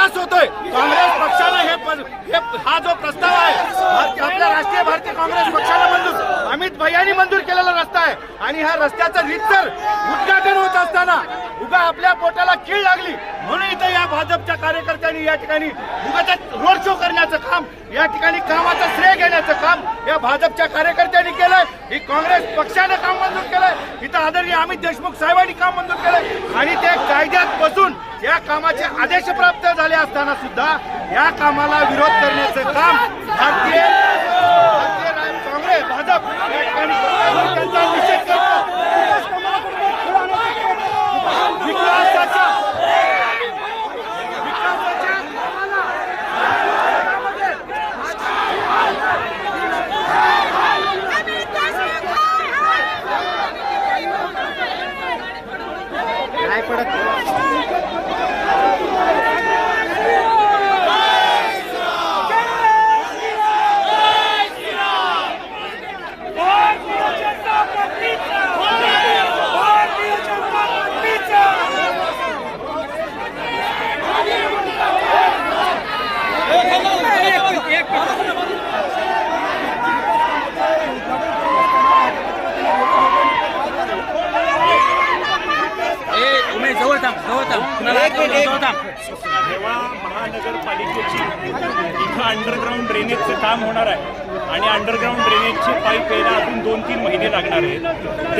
त्रास होतोय. काँग्रेस पक्षानं हे हे हा जो प्रस्ताव आहे आपल्या राष्ट्रीय भारतीय काँग्रेस पक्षानं मंजूर अमित भैयांनी मंजूर केलेला रस्ता आहे. आणि ह्या रस्त्याचं रितसर उद्घाटन होत असताना उगा आपल्या पोटाला कीळ लागली. म्हणून इथं या भाजपच्या कार्यकर्त्यांनी या ठिकाणी उगाच रोड शो करण्याचं काम या ठिकाणी कामाचं श्रेय घेण्याचं काम या भाजपच्या कार्यकर्त्यांनी केलंय. ही काँग्रेस पक्षानं काम मंजूर केलंय. इथं आदरणीय अमित देशमुख साहेबांनी काम मंजूर केलंय. आणि ते कायद्यात बसून या कामाचे आदेश प्राप्त झाले असताना सुद्धा या कामाला विरोध करण्याचं काम भारतीय भारतीय काँग्रेस भाजप या ठिकाणी त्यांचा निषेध करतो विकासाच्या विकासाच्या नाही पडत भारतीय जनता पार्टीचा भारतीय जनता पार्टीचा एक मिनिट, एक मिनिट. ए उमेश जवळ थांब जवळ थांब कुणाला हात लावू नको, जवळ थांब जेव्हा महानगरपालिकेची इथं अंडरग्राऊंड ड्रेनेजचं काम होणार आहे आणि अंडरग्राऊंड ड्रेनेजचे पाईप यायला अजून दोन तीन महिने लागणार आहेत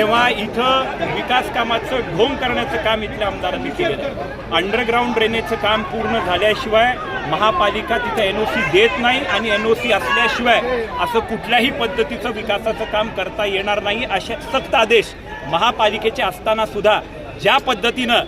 विकास कामाचं ढोंग करण्याचं काम इथल्या आमदारांनी केलेलं अंडरग्राऊंड ड्रेनेजचं काम पूर्ण झाल्याशिवाय महापालिका तिथं एन ओ सी देत नाही आणि एन ओ सी असल्याशिवाय असं कुठल्याही पद्धतीचं विकासाचं काम करता येणार नाही असे सक्त आदेश महापालिकेचे असताना सुद्धा ज्या पद्धतीनं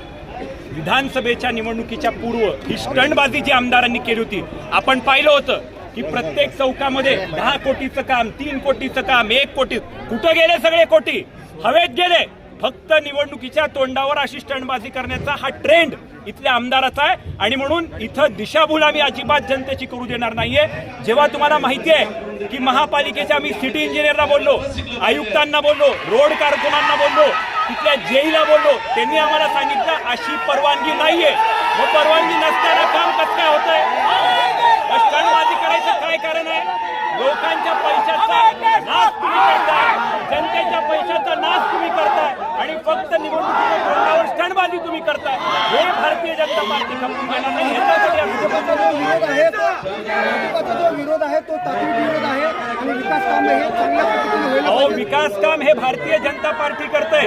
विधानसभेच्या निवडणुकीच्या पूर्व ही स्टंटबाजी जी आमदारांनी केली होती आपण पाहिलं होतं की प्रत्येक चौकामध्ये दहा कोटीचं काम तीन कोटीचं काम एक कोटी कुठं गेले सगळे कोटी? हवेत गेले. फक्त निवडणुकीच्या तोंडावर अशी स्टंडबाजी करण्याचा हा ट्रेंड इथल्या आमदाराचा आहे. आणि म्हणून इथं दिशाभूल आम्ही अजिबात जनतेची करू देणार नाहीये. जेव्हा तुम्हाला माहिती आहे की महापालिकेच्या आम्ही सिटी इंजिनियरला बोललो आयुक्तांना बोललो रोड कारकुनांना बोललो तिथल्या जेईला बोललो त्यांनी आम्हाला सांगितलं अशी परवानगी नाहीये. व परवानगी नसताना काम कसं काय होतंय? आहे स्टंडबाजी करायचं काय कारण आहे? लोकांच्या पैशाचा नाश तुम्ही करताय जनतेच्या पैशाचा नाश तुम्ही करताय आणि फक्त निवडणुकीच्या तोंडावर तुम्ही करताय. हे भारतीय जनता पार्टी खपून घेणार नाही. भाजपाचा जो विरोध आहे तो तात्विक विरोध आहे आणि विकास काम हे चांगल्या पद्धतीने होईल अहो विकास काम हे भारतीय जनता पार्टी करते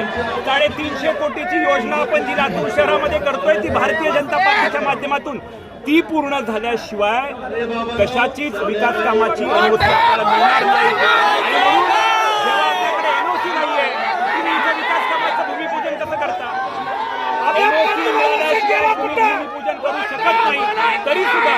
साडेतीनशे कोटीची योजना आपण जी लातूर शहरामध्ये करतोय ती भारतीय जनता पार्टीच्या माध्यमातून ती पूर्ण झाल्याशिवाय कशाचीच विकास कामाची अनुमती मिळणार नाही आणि म्हणून जेव्हा आपल्याकडे एनओसी नाहीये तुम्ही इथे विकास कामाचं भूमिपूजन कसं करता NOC भूमिपूजन करू शकत नाही. तरी सुद्धा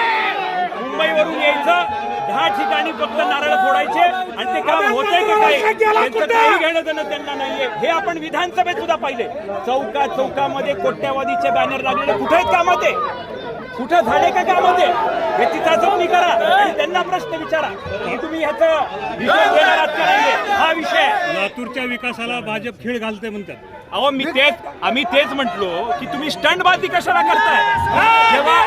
मुंबईवरून यायचं. दहा ठिकाणी फक्त नारळ फोडायचे आणि ते काम होतंय का काय? त्यांचं काही घेणं देणं त्यांना नाहीये. हे आपण विधानसभेत सुद्धा पाहिले. चौका चौकामध्ये कोट्यावधीचे बॅनर लागलेले. कुठे आहेत कामाते कुठं झाले का कामाते हे चित्राचवणी करा आणि त्यांना प्रश्न विचारा. की तुम्ही ह्याचं विषय घेणार आहात का नाहीये हा विषय आहे. लातूरच्या विकासाला भाजप खीळ घालते म्हणतात. अहो मी तेच आम्ही तेच म्हटलो की तुम्ही स्टंटबाजी कशाला करताय? जेव्हा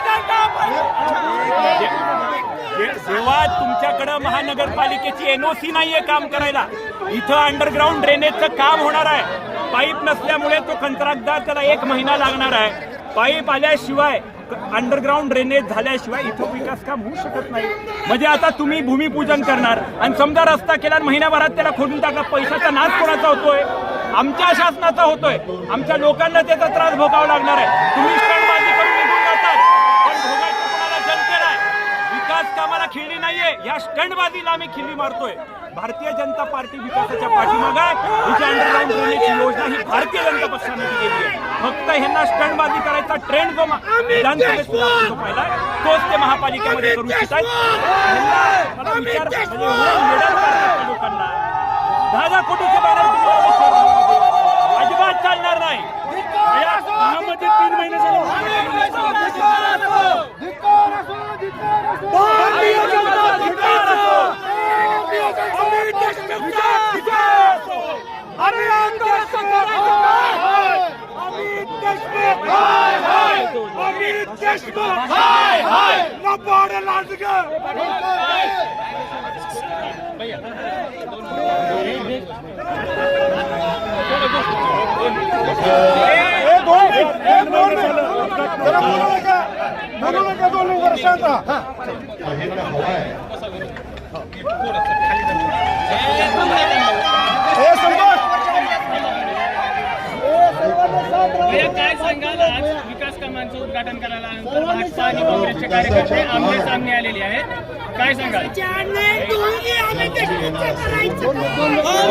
जे- जेव्हा तुमच्याकडं महानगरपालिकेची एनओसी नाहीये काम करायला इथं अंडरग्राऊंड ड्रेनेजचं काम होणार आहे. पाईप नसल्यामुळे तो कंत्राटदार त्याला एक महिना लागणार आहे. पाईप आल्याशिवाय अंडरग्राऊंड ड्रेनेज झाल्याशिवाय इथं विकास काम होऊ शकत नाही. म्हणजे आता तुम्ही भूमिपूजन करणार आणि समजा रस्ता केला महिन्याभरात त्याला खोदून टाका पैशाचा नाश कोणाचा होतोय? आमच्या शासनाचा होतोय. आमच्या लोकांना त्याचा त्रास भोगावा लागणार आहे. तुम्ही करून विकास कामाला खिल्ली नाहीये. या स्टंडबाजीला आम्ही खिल्ली मारतोय. भारतीय जनता पार्टी विकासाच्या पाठीमागे जी अंडरग्राऊंड ड्रेनेजची योजना ही भारतीय जनता पक्षाने दिलेली आहे. फक्त ह्यांना स्टंटबाजी करायचा ट्रेंड जो विधानसभेत सुद्धा जो पाहिलाय तोच ते महापालिकेमध्ये करू इच्छित आहेत. ह्यांना मला विचार म्हणजे एवढं लोकांना. दहा दहा कोटीचे बॅनर. अजिबात चालणार नाही. या कामामध्ये तीन महिने भैया, काय सांगाल? आज विकास कामांचं उद्घाटन करायला भाजपा आणि काँग्रेसचे कार्यकर्ते आमने सामने आलेले आहेत. काय सांगाल? खोटं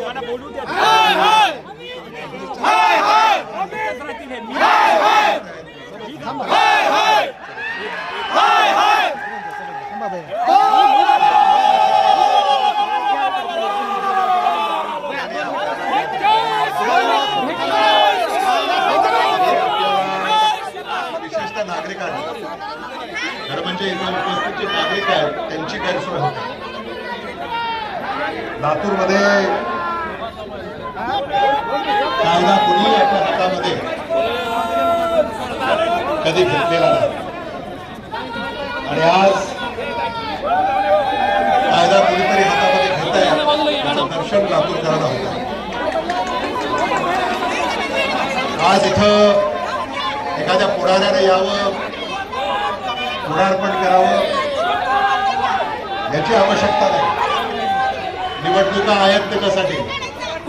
दादा दोन मिनिट विशेषतः नागरिकांना खरं म्हणजे इथं उपस्थित जे नागरिक आहेत त्यांची गैरसोय होते लातूरमध्ये कायदा कुणीही आपल्या हातामध्ये कधी घेतलेला नाही. आणि आज कायदा कुणीतरी हातामध्ये घेत आहे त्याचं दर्शन लातूरकरांना होतं. आज इथं एखाद्या पुढाऱ्याने यावं पुढारपण करावं. याची आवश्यकता नाही. निवडणुका आहेत त्याच्यासाठी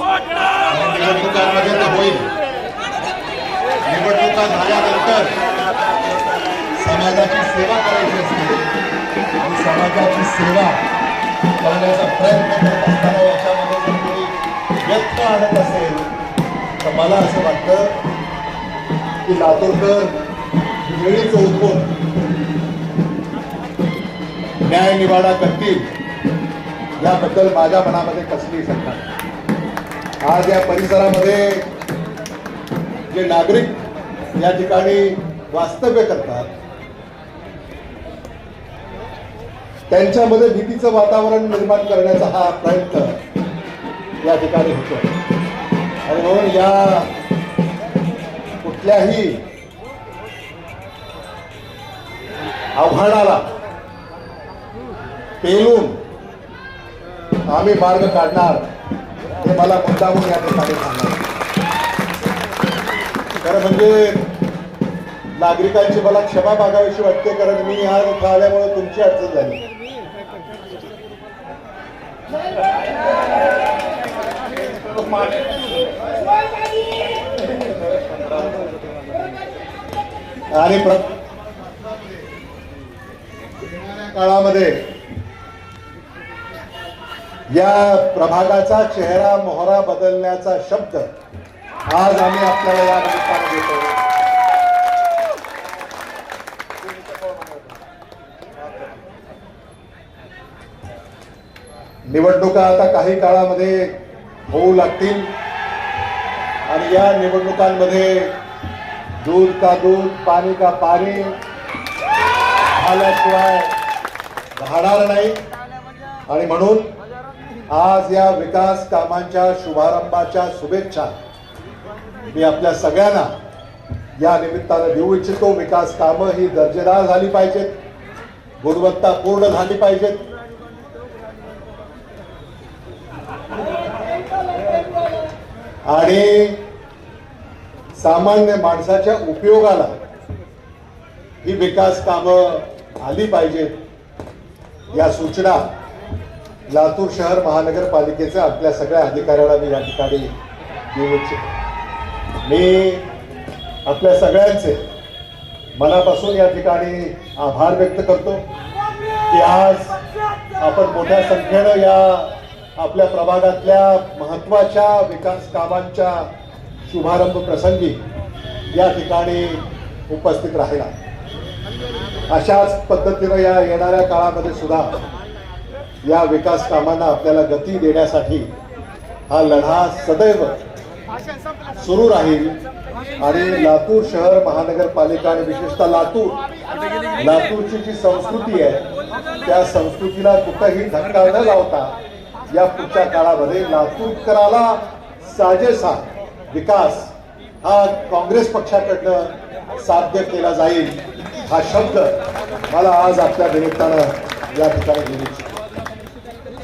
आणि निवडणुकांमध्ये ते होईल. निवडणुका झाल्यानंतर समाजाची सेवा करायची असते. आणि समाजाची सेवा करण्याचा प्रयत्न करत असताना याच्यामध्ये जर कोणी व्यक्त आणत असेल तर मला असं वाटतं की लातूरकर वेळीच उठून न्याय निवाडा करतील याबद्दल माझ्या मनामध्ये कसलीही शंका नाही. आज या परिसरामध्ये जे नागरिक या ठिकाणी वास्तव्य करतात त्यांच्यामध्ये भीतीचं वातावरण निर्माण करण्याचा हा प्रयत्न या ठिकाणी होतो आणि म्हणून या कुठल्याही आव्हानाला पेलून आम्ही मार्ग काढणार हे मला मुद्दामून या ठिकाणी सांगणार. खरं म्हणजे नागरिकांची मला क्षमा मागावीशी वाटते कारण मी ह्या इथं आल्यामुळे तुमची अडचण झाली. आणि प्र काळामध्ये या प्रभागाचा चेहरा मोहरा बदलण्याचा शब्द आज आम्ही आपल्याला या निमित्ताने देतो. निवडणुका आता काही काळामध्ये होऊ लागतील आणि या निवडणुकांमध्ये दूध का दूध पाणी का पाणी झाल्याशिवाय राहणार नाही. आणि म्हणून आज या विकास कामांच्या शुभारंभाच्या शुभेच्छा मी आपल्या सगळ्यांना या निमित्तानं देऊ इच्छितो. विकास कामं ही दर्जेदार झाली पाहिजेत. गुणवत्तापूर्ण झाली पाहिजेत. आणि सामान्य माणसाच्या उपयोगाला ही विकास कामं आली पाहिजेत. या सूचना लातूर शहर महानगरपालिकेचं आपल्या सगळ्या अधिकाऱ्याला मी या ठिकाणी देऊ इच्छितो. मी आपल्या सगळ्यांचे मनापासून या ठिकाणी आभार व्यक्त करतो की आज आपण मोठ्या संख्येनं या आपल्या प्रभागातल्या महत्त्वाच्या विकास कामांच्या शुभारंभ प्रसंगी या ठिकाणी उपस्थित राहिला. अशाच पद्धतीनं या येणाऱ्या काळामध्ये सुद्धा या विकास कामांना आपल्याला गती देण्यासाठी हा लढा सदैव सुरू राहील. आणि लातूर शहर महानगरपालिका आणि विशेषतः लातूर लातूरची जी संस्कृती आहे त्या संस्कृतीला कुठंही धक्का न लावता या पुढच्या काळामध्ये लातूरकराला साजेसा विकास हा काँग्रेस पक्षाकडनं साध्य केला जाईल हा शब्द मला आज आपल्या निमित्तानं या ठिकाणी घेऊ इच्छितो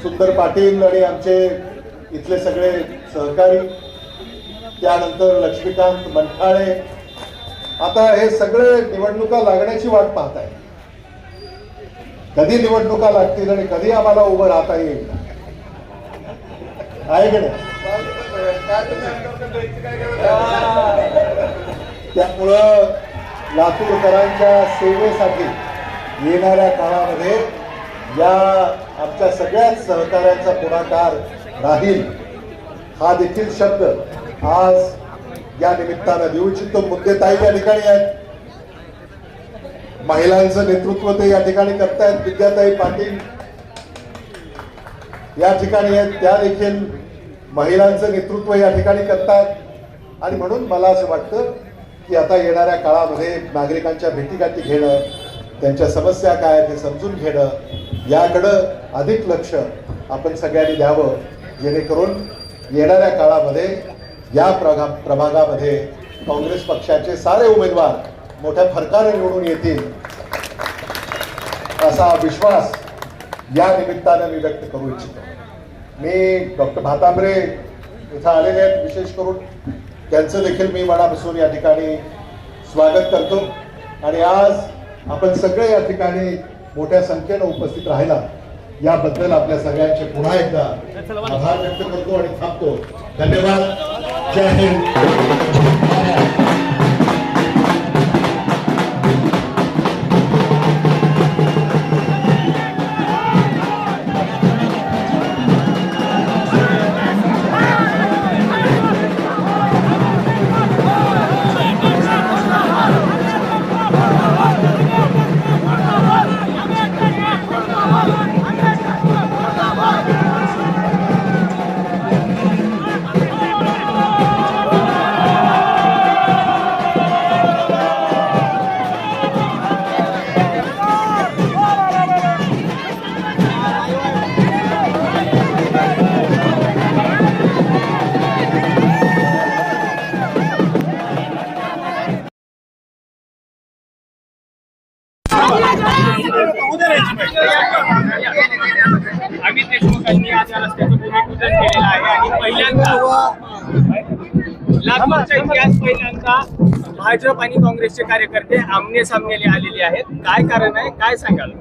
सुंदर पाटील आणि आमचे इथले सगळे सहकारी त्यानंतर लक्ष्मीकांत मंठाळे आता हे सगळे निवडणुका लागण्याची वाट पाहत आहे कधी निवडणुका लागतील आणि कधी आम्हाला उभं राहता येईल? आहे की नाही? त्यामुळं लातूरकरांच्या सेवेसाठी येणाऱ्या काळामध्ये या आमच्या सगळ्याच सहकार्यांचा पुढाकार राहील हा देखील शब्द आज या निमित्तानं देऊ इच्छितो मुद्दे ताई या ठिकाणी आहेत. महिलांचं नेतृत्व ते या ठिकाणी करतायत विद्याताई पाटील या ठिकाणी आहेत त्या देखील महिलांचं नेतृत्व या ठिकाणी करतात आणि म्हणून मला असं वाटतं की आता येणाऱ्या काळामध्ये नागरिकांच्या भेटीगाठी घेणं त्यांच्या समस्या काय आहेत हे समजून घेणं याकडं अधिक लक्ष आपण सगळ्यांनी द्यावं. जेणेकरून येणाऱ्या काळामध्ये या प्रगा प्रभागामध्ये काँग्रेस पक्षाचे सारे उमेदवार मोठ्या फरकाने निवडून येतील असा विश्वास या निमित्तानं मी व्यक्त करू इच्छितो. मी डॉक्टर भातांबरे इथं आलेले आहेत विशेष करून त्यांचं देखील मी मनापासून या ठिकाणी स्वागत करतो. आणि आज आपण सगळे या ठिकाणी मोठ्या संख्येनं उपस्थित राहिला. याबद्दल आपल्या सगळ्यांचे पुन्हा एकदा आभार व्यक्त करतो आणि थांबतो. धन्यवाद. जय हिंद. लातूरच्या इतिहास पहिल्यांदा भाजप आणि काँग्रेसचे कार्यकर्ते आमने सामनेले आलेले आहेत. काय कारण आहे? काय सांगाल?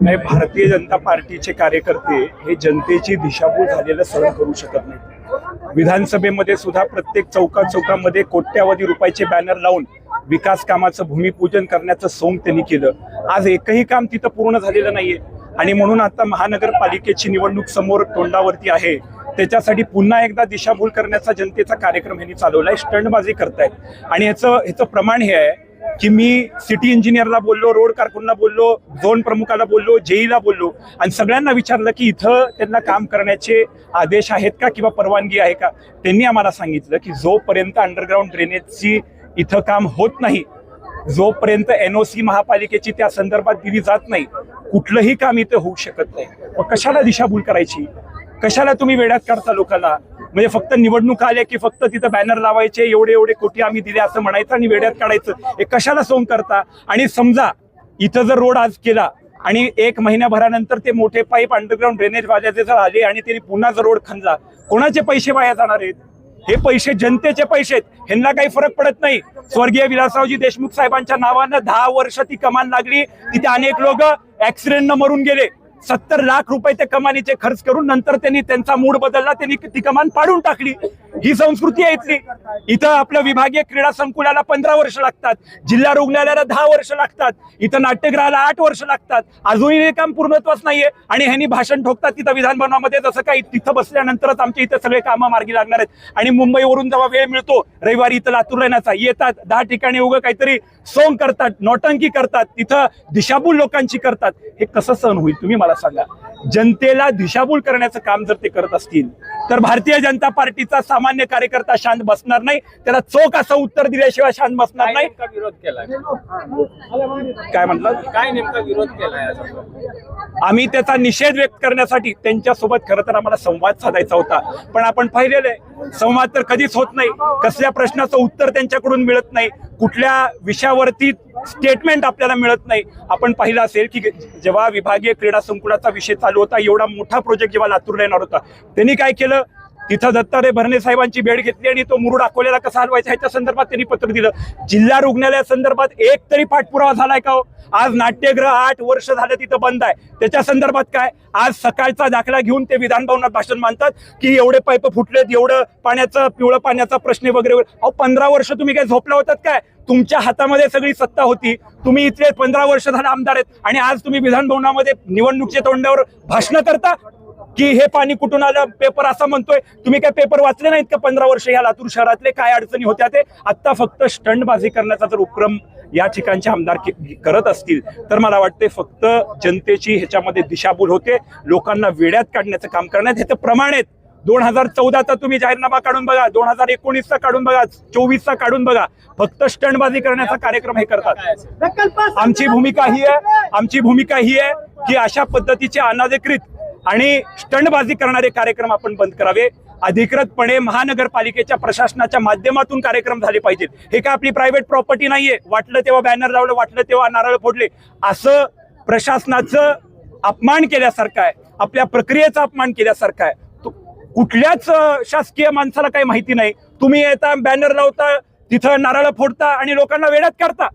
नाही भारतीय जनता पार्टीचे कार्यकर्ते हे जनतेची दिशाभूल झालेलं सहन करू शकत नाही विधानसभेमध्ये सुद्धा प्रत्येक चौका चौकामध्ये कोट्यावधी रुपयाचे बॅनर लावून विकास कामाचं भूमिपूजन करण्याचं सोंग त्यांनी केलं. आज एकही काम तिथं पूर्ण झालेलं नाहीये. आणि म्हणून आता महानगरपालिकेची निवडणूक समोर तोंडावरती आहे. त्याच्यासाठी पुन्हा एकदा दिशाभूल करण्याचा जनतेचा कार्यक्रम यांनी चालवलाय स्टंटबाजी करतायत. आणि ह्याचं ह्याचं प्रमाण हे आहे की मी सिटी इंजिनियरला बोललो रोड कारकुनला बोललो झोन प्रमुखाला बोललो जेईला बोललो आणि सगळ्यांना विचारलं की इथं त्यांना काम करण्याचे आदेश आहेत का किंवा परवानगी आहे का? त्यांनी आम्हाला सांगितलं की जोपर्यंत अंडरग्राऊंड ड्रेनेजची इथं काम होत नाही जोपर्यंत एनओसी महापालिकेची त्या संदर्भात दिली जात नाही कुठलंही काम इथं होऊ शकत नाही. मग कशाला दिशाभूल करायची? कशाला तुम्ही वेड्यात काढता लोकांना? म्हणजे फक्त निवडणूक आल्या की फक्त तिथं बॅनर लावायचे एवढे एवढे कोटी आम्ही दिले असं म्हणायचं आणि वेड्यात काढायचं? हे कशाला सोंग करता? आणि समजा इथं जर रोड आज केला आणि एक महिन्याभरानंतर ते मोठे पाईप अंडरग्राऊंड ड्रेनेज वाजायचे जर आले आणि त्यांनी पुन्हा जर रोड खणला कोणाचे पैसे वाया जाणार आहेत? हे पैसे जनतेचे पैसे आहेत. ह्यांना काही फरक पडत नाही. स्वर्गीय विलासरावजी देशमुख साहेबांच्या नावानं दहा वर्ष ती कमान लागली. तिथे अनेक लोक ऍक्सिडेंटनं मरून गेले. सत्तर लाख रुपये ते कमानीचे खर्च करून नंतर त्यांनी त्यांचा मूड बदलला त्यांनी ती कमान पाडून टाकली. ही संस्कृती आहे इथली. इथं आपल्या विभागीय क्रीडा संकुलाला पंधरा वर्ष लागतात. जिल्हा रुग्णालयाला दहा वर्ष लागतात. इथं नाट्यगृहाला आठ वर्ष लागतात. अजूनही हे काम पूर्णत्वच नाहीये. आणि ह्यांनी भाषण ठोकतात तिथं विधानभवनामध्ये. जसं काही तिथं बसल्यानंतरच आमच्या इथं सगळे कामं मार्गी लागणार आहेत. आणि मुंबईवरून जेव्हा वेळ मिळतो रविवारी इथं लातूर येण्याचा येतात. दहा ठिकाणी उगं काहीतरी सोंग करतात नोटंकी करतात. तिथं दिशाभूल लोकांची करतात. हे कसं सहन होईल? तुम्ही मला सांगा. जनतेला दिशाभूल करण्याचं काम जर ते करत असतील तर भारतीय जनता पार्टीचा सामान्य कार्यकर्ता शांत बसणार नाही. त्याला चोख असं उत्तर दिल्याशिवाय शांत बसणार नाही. विरोध केलाय? काय म्हटलं काय नेमका विरोध केलाय आज? आम्ही त्याचा निषेध व्यक्त करण्यासाठी त्यांच्यासोबत खरं तर आम्हाला संवाद साधायचा होता. पण आपण पाहिलेलं आहे संवाद तर कधीच होत नाही. कसल्या प्रश्नाचं उत्तर त्यांच्याकडून मिळत नाही. कुठल्या विषयावरती स्टेटमेंट आपल्याला मिळत नाही. आपण पाहिलं असेल की जेव्हा विभागीय क्रीडा संकुलाचा विषय चालू होता एवढा मोठा प्रोजेक्ट जेव्हा लातूरला येणार होता त्यांनी काय केलं? तिथं दत्तारे भरणे साहेबांची भेट घेतली आणि तो मुरुड अकोल्याला कसा हलवायचा ह्याच्या संदर्भात त्यांनी पत्र दिलं. जिल्हा रुग्णालया संदर्भात एक तरी पाठपुरावा झालाय का हो? आज नाट्यगृह आठ वर्ष झालं तिथं बंद आहे. त्याच्या संदर्भात काय? आज सकाळचा दाखला घेऊन ते विधान भवनात भाषण मानतात की एवढे पाईप फुटलेत एवढं पाण्याचं पिवळं पाण्याचा प्रश्न वगैरे वगैरे. अहो पंधरा वर्ष तुम्ही काय झोपला होतात काय? तुमच्या हातामध्ये सगळी सत्ता होती. तुम्ही इथले पंधरा वर्ष झाले आमदार आहेत आणि आज तुम्ही विधान भवनामध्ये निवडणुकीच्या तोंडावर भाषण करता? की हे पाणी कुठून आलं? पेपर असा म्हणतोय. तुम्ही काय पेपर वाचले नाहीत का पंधरा वर्ष या लातूर शहरातले? काय अडचणी होत्या ते? आता फक्त स्टंटबाजी करण्याचा जर उपक्रम या ठिकाणचे आमदार करत असतील तर मला वाटते फक्त जनतेची ह्याच्यामध्ये दिशाभूल होते. लोकांना वेड्यात काढण्याचं काम करण्यात ह्याचं प्रमाण आहेत. दोन हजार चौदाचा तुम्ही जाहीरनामा काढून बघा. दोन हजार एकोणीसचा काढून बघा. चोवीसचा काढून बघा. फक्त स्टंटबाजी करण्याचा कार्यक्रम हे करतात. आमची भूमिका ही आहे. आमची भूमिका ही आहे की अशा पद्धतीचे अनाधिकृत आणि स्टंटबाजी करणारे कार्यक्रम आपण बंद करावे. अधिकृतपणे महानगरपालिकेच्या प्रशासनाच्या माध्यमातून कार्यक्रम झाले पाहिजेत. हे काय आपली प्रायव्हेट प्रॉपर्टी नाहीये. वाटलं तेव्हा बॅनर लावलं वाटलं तेव्हा नारळ फोडले. असं प्रशासनाचं अपमान केल्यासारखं आहे. आपल्या प्रक्रियेचा अपमान केल्यासारखं आहे. कुठल्याच शासकीय माणसाला काही माहिती नाही. तुम्ही येता बॅनर लावता तिथं नारळ फोडता आणि लोकांना वेळात करता.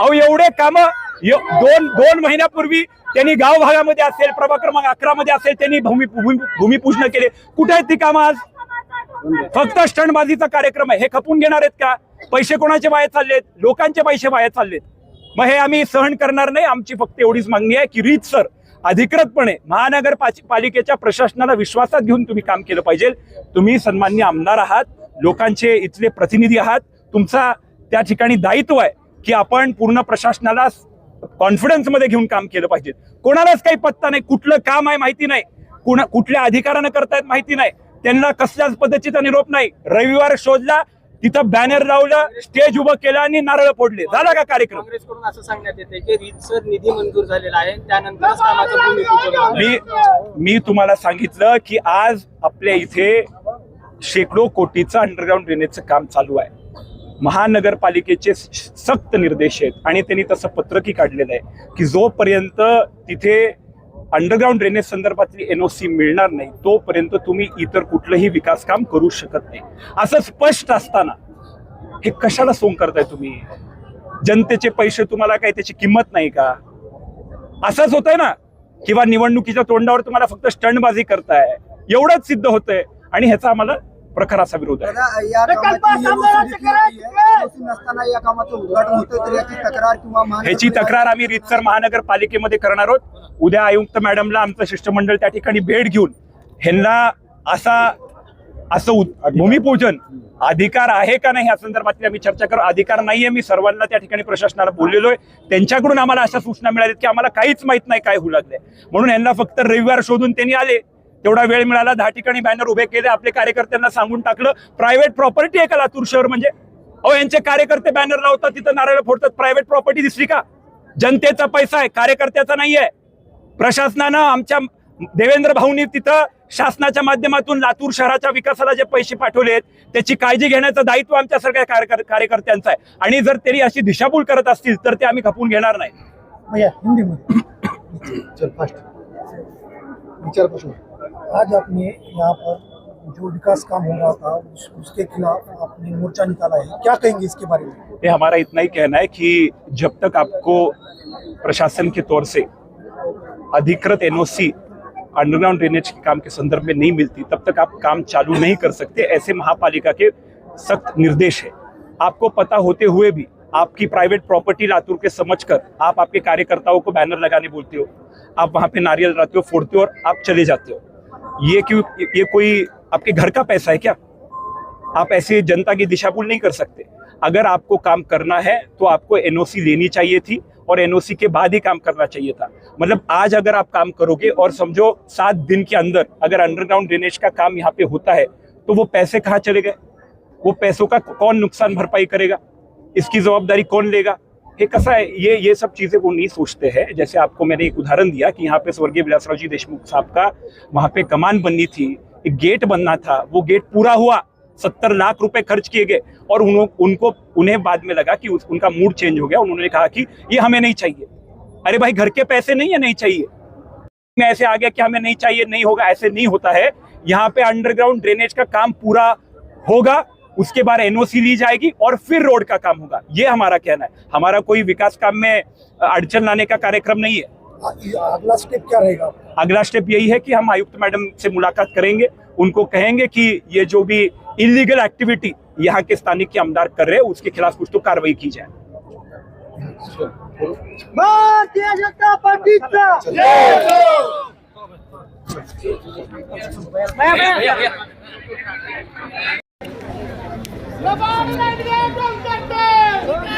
अहो एवढे काम दोन दोन महिन्यापूर्वी त्यांनी गाव भागामध्ये असेल प्रभाग क्रमांक अकरा मध्ये असेल त्यांनी भूमी भूमी- भूमिपूजन केले. कुठे आहेत ती कामं आज? फक्त स्टंडबाजीचा कार्यक्रम आहे. हे खपून घेणार आहेत का? पैसे कोणाचे वाया चाललेत? लोकांचे पैसे वाया चाललेत. मग हे आम्ही सहन करणार नाही. आमची फक्त एवढीच मागणी आहे की रीत सर अधिकृतपणे महानगर पाच- पालिकेच्या प्रशासनाला विश्वासात घेऊन तुम्ही काम केलं पाहिजे. तुम्ही सन्मान्य आमदार आहात. लोकांचे इथले प्रतिनिधी आहात. तुमचा त्या ठिकाणी दायित्व आहे की आपण पूर्ण प्रशासनाला कॉन्फिडन्समध्ये घेऊन काम केलं पाहिजे. कोणालाच काही पत्ता नाही कुठलं काम आहे माहिती नाही. कुणा कुठल्या अधिकारानं करतायत माहिती नाही. त्यांना कसल्याच पद्धतीचा निरोप नाही. रविवार शोधला तिथं बॅनर लावलं स्टेज उभं केलं आणि नारळ फोडले. झाला का कार्यक्रम? काँग्रेसकडून असं सांगण्यात येते की रीतसर निधी मंजूर झालेला आहे. आहे. मी मी तुम्हाला सांगितलं की आज आपल्या इथे शेकडो कोटीचं अंडरग्राऊंड ड्रेनेजचं काम चालू आहे. महानगरपालिकेचे सक्त निर्देश आहेत. आणि त्यांनी तसं पत्रकी काढलेलं आहे की जोपर्यंत तिथे अंडरग्राऊंड ड्रेनेज संदर्भातली एन ओ सी मिळणार नाही तोपर्यंत तुम्ही इतर कुठलंही विकास काम करू शकत नाही. असं स्पष्ट असताना हे कशाला सोंग करताय तुम्ही? जनतेचे पैसे तुम्हाला काय त्याची किंमत नाही का? असंच होतंय ना? किंवा निवडणुकीच्या तोंडावर तुम्हाला फक्त स्टंडबाजी करताय. एवढंच सिद्ध होतंय. आणि ह्याचा आम्हाला प्रखर असा विरोध आहे. ह्याची तक्रार आम्ही रितसर महानगरपालिकेमध्ये करणार आहोत. उद्या आयुक्त मॅडमला आमचं शिष्टमंडळ त्या ठिकाणी भेट घेऊन ह्यांना असा असं उद- भूमिपूजन अधिकार आहे का नाही या संदर्भातली आम्ही चर्चा करू. अधिकार नाहीये मी सर्वांना त्या ठिकाणी प्रशासनाला बोललेलो आहे त्यांच्याकडून आम्हाला अशा सूचना मिळाल्यात की आम्हाला काहीच माहीत नाही काय होऊ लागलंय. म्हणून यांना फक्त रविवार शोधून त्यांनी आले. तेवढा वेळ मिळाला दहा ठिकाणी बॅनर उभे केले आपले कार्यकर्त्यांना सांगून टाकलं. प्रायव्हेट प्रॉपर्टी आहे का लातूर शहर म्हणजे? अहो यांचे कार्यकर्ते बॅनर लावतात तिथं नारळ फोडतात. प्रायव्हेट प्रॉपर्टी दिसली का? जनतेचा पैसा आहे कार्यकर्त्याचा नाहीये. प्रशासनानं आमच्या देवेंद्र भाऊंनी तिथं शासनाच्या माध्यमातून लातूर शहराच्या विकासाला जे पैसे पाठवले त्याची काळजी घेण्याचं दायित्व आमच्या सगळ्या कार्यकर- कार्यकर्त्यांचं आहे. आणि जर त्यांनी अशी दिशाभूल करत असतील तर ते आम्ही खपून घेणार नाही. आज आपने यहाँ पर जो विकास काम हो रहा था उस, उसके खिलाफ आपने मोर्चा निकाला है। क्या कहेंगे इसके बारे में? ये हमारा इतना ही कहना है कि जब तक आपको प्रशासन के तौर से अधिकृत एनओसी अंडरग्राउंड ड्रेनेज के काम के संदर्भ में नहीं मिलती तब तक आप काम चालू नहीं कर सकते ऐसे महापालिका के सख्त निर्देश है। आपको पता होते हुए भी आपकी प्राइवेट प्रॉपर्टी लातूर के समझकर आप आपके कार्यकर्ताओं को बैनर लगाने बोलते हो आप वहाँ पे नारियल लाते हो फोड़ते हो और आप चले जाते हो। ये क्यों, ये कोई आपके घर का पैसा है क्या? आप ऐसे जनता की दिशाभूल नहीं कर सकते। अगर आपको काम करना है तो आपको एनओसी लेनी चाहिए थी और एनओसी के बाद ही काम करना चाहिए था। मतलब आज अगर आप काम करोगे और समझो सात दिन के अंदर अगर अंडरग्राउंड ड्रेनेज का काम यहाँ पे होता है तो वो पैसे कहाँ चले गए? वो पैसों का कौन नुकसान भरपाई करेगा? इसकी जवाबदारी कौन लेगा? ये कैसा है ये ये सब चीज़ें वो नहीं सोचते हैं। जैसे आपको मैंने एक उदाहरण दिया कि यहाँ पे स्वर्गीय विलासराव जी देशमुख साहब का वहाँ पे कमान बननी थी एक गेट बनना था वो गेट पूरा हुआ सत्तर लाख रुपए खर्च किए गए और उन्हों, उनको उन्हें बाद में लगा कि उस, उनका मूड चेंज हो गया। उन्होंने कहा कि ये हमें नहीं चाहिए। अरे भाई घर के पैसे नहीं है नहीं चाहिए। में ऐसे आ गया कि हमें नहीं चाहिए नहीं होगा ऐसे नहीं होता है। यहाँ पे अंडरग्राउंड ड्रेनेज का काम पूरा होगा। उसके बाद एनओसी ली जाएगी और फिर रोड का काम होगा। ये हमारा कहना है। हमारा कोई विकास काम में अड़चन लाने का कार्यक्रम नहीं है। आ- अगला स्टेप क्या रहेगा? अगला स्टेप यही है कि हम आयुक्त मैडम से मुलाकात करेंगे। उनको कहेंगे कि ये जो भी इलीगल एक्टिविटी यहाँ के स्थानीय के आमदार कर रहे हैं उसके खिलाफ कुछ तो कार्रवाई की जाए। भारतीय जनता विकास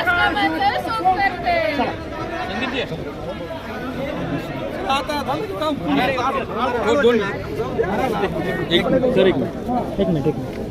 कामाचं सोंग करते मिनिट. एक- सर, एक मिनिट.